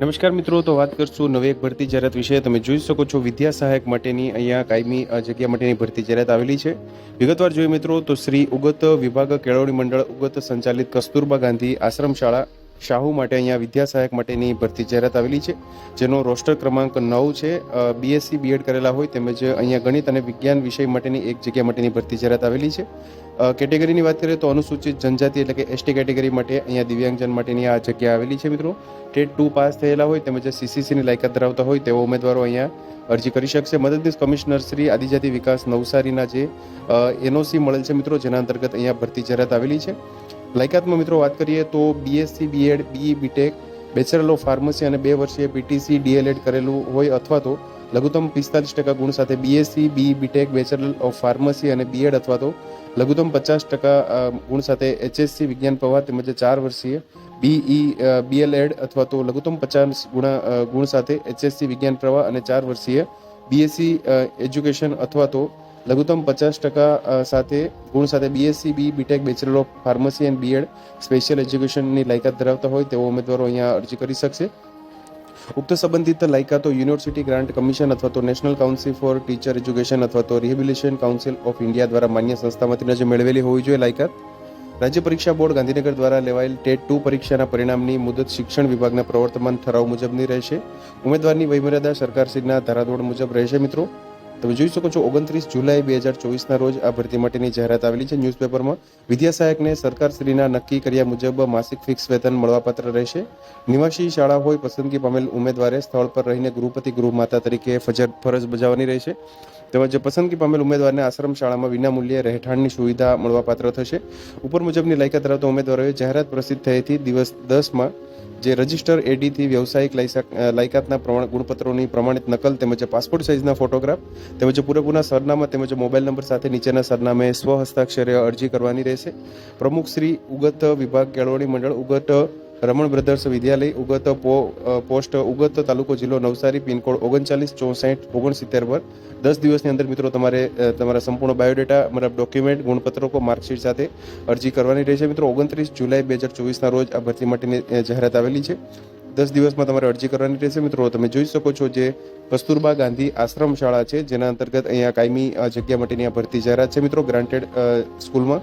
નમસ્કાર મિત્રો, તો વાત કરશું નવી એક ભરતી જાહેરાત વિશે. તમે જોઈ શકો છો વિદ્યા સહાયક માટેની અહીંયા કાયમી જગ્યા માટેની ભરતી જાહેરાત આવેલી છે. વિગતવાર જોઈએ મિત્રો, તો શ્રી ઉગત વિભાગ કેળવણી મંડળ, ઉગત સંચાલિત કસ્તુરબા ગાંધી આશ્રમ શાળા શાહુ માટે અહીંયા વિદ્યા સહાયક માટેની ભરતી જાહેરાત આવેલી છે, જેનો રોસ્ટર ક્રમાંક નવ છે. બીએસસી બીએડ કરેલા હોય તેમજ અહીંયા ગણિત અને વિજ્ઞાન વિષય માટેની એક જગ્યા માટેની ભરતી જાહેરાત આવેલી છે. કેટેગરીની વાત કરીએ તો અનુસૂચિત જનજાતિ એટલે કે એસટી કેટેગરી માટે અહીંયા દિવ્યાંગજન માટેની આ જગ્યા આવેલી છે મિત્રો. ટેટ ટુ પાસ થયેલા હોય તેમજ સીસીસીની લાયકાત ધરાવતા હોય તેવા ઉમેદવારો અહીંયા અરજી કરી શકશે. મદદનીશ કમિશનર શ્રી આદિજાતિ વિકાસ નવસારીના જે એનઓસી મળેલ છે મિત્રો, જેના અંતર્ગત અહીંયા ભરતી જાહેરાત આવેલી છે. લાયકાતમાં મિત્રો વાત કરીએ તો BSc BEd BE BTech bachelor of pharmacy અને બે વર્ષીય પીટીસી ડીએલએડ કરેલું હોય અથવા તો લઘુત્તમ પિસ્તાલીસ ટકા ગુણ સાથે BSc B BTech bachelor of pharmacy અને બીએડ અથવા તો લઘુત્તમ પચાસ ટકા ગુણ સાથે એચએસસી વિજ્ઞાન પ્રવાહ તેમજ ચાર વર્ષીય બીઈ બીએલએડ અથવા તો લઘુત્તમ પચાસ ગુણા ગુણ સાથે એચએસસી વિજ્ઞાન પ્રવાહ અને ચાર વર્ષીય બીએસસી એજ્યુકેશન અથવા તો લઘુત્તમ પચાસ ટકા સાથે ગુણ સાથે BSc B BTech bachelor of pharmacy and BEd special એજ્યુકેશનની લાયકાત ધરાવતા હોય તેવો ઉમેદવારો અહીંયા અરજી કરી શકશે. ઉક્ત સંબંધિત લાયકાતો યુનિવર્સિટી ગ્રાન્ટ કમિશન અથવા તો national council for teacher education અથવા તો રિહેબિલિટેશન કાઉન્સિલ ઓફ ઇન્ડિયા દ્વારા માન્ય સંસ્થામાંથી જે મેળવેલી હોવી જોઈએ લાયકાત. રાજ્ય પરીક્ષા બોર્ડ ગાંધીનગર દ્વારા લેવાયેલ ટેટ ટુ પરીક્ષાના પરિણામની મુદત શિક્ષણ વિભાગના પ્રવર્તમાન ઠરાવ મુજબની રહેશે. ઉમેદવારની વયમર્યાદા સરકારશ્રીના ધારાધોરણ મુજબ રહેશે મિત્રો. તમે જોઈ શકો છો, ઓગણત્રીસ જુલાઈ બે હજાર ચોવીસના રોજ આ ભરતી માટેની જાહેરાત આવેલી છે. ન્યૂઝપેપરમાં વિદ્યા સહાયકને સરકારશ્રીના નક્કી કર્યા મુજબ માસિક ફિક્સ વેતન મળવાપાત્ર રહેશે. નિવાસી શાળા હોય પસંદગી પામેલ ઉમેદવારે સ્થળ પર રહીને ગૃહપતિ ગૃહમાતા તરીકે ફરજ બજાવવાની રહેશે. તેમજ પસંદગી પામેલ ઉમેદવારને આશ્રમ શાળામાં વિનામૂલ્યે રહેઠાણની સુવિધા મળવાપાત્ર થશે. ઉપર મુજબની લાયકાત ધરાવતા ઉમેદવારોએ જાહેરાત પ્રસિદ્ધ થયેથી દિવસ દસમાં જે રજિસ્ટર એડીથી વ્યવસાયિક લાયકાતના પ્રમાણ, ગુણપત્રોની પ્રમાણિત નકલ તેમજ પાસપોર્ટ સાઇઝના ફોટોગ્રાફ તેમજ પૂરેપૂરા સરનામા તેમજ મોબાઈલ નંબર સાથે નીચેના સરનામે સ્વ હસ્તાક્ષરે અરજી કરવાની રહેશે. પ્રમુખ શ્રી ઉગત વિભાગ કેળવણી મંડળ ઉગત રમણ બ્રધર્સ વિદ્યાલય ઉગત પોસ્ટ ઉગત તાલુકો જિલ્લો નવસારી, પિનકોડ ઓગણચાલીસ ચોસઠ ઓગણસિત્તેર પર. દસ દિવસની અંદર મિત્રો તમારે તમારા સંપૂર્ણ બાયોડેટા, મતલબ ડોક્યુમેન્ટ, ગુણપત્રકો, માર્કશીટ સાથે અરજી કરવાની રહેશે. મિત્રો, ઓગણત્રીસ જુલાઈ બે હજાર ચોવીસના રોજ આ ભરતી માટેની જાહેરાત આવેલી છે. દસ દિવસમાં તમારે અરજી કરવાની રહેશે. મિત્રો, તમે જોઈ શકો છો જે કસ્તુરબા ગાંધી આશ્રમ શાળા છે, જેના અંતર્ગત અહીંયા કાયમી જગ્યા માટેની આ ભરતી જાહેરાત છે. મિત્રો, ગ્રાન્ટેડ સ્કૂલમાં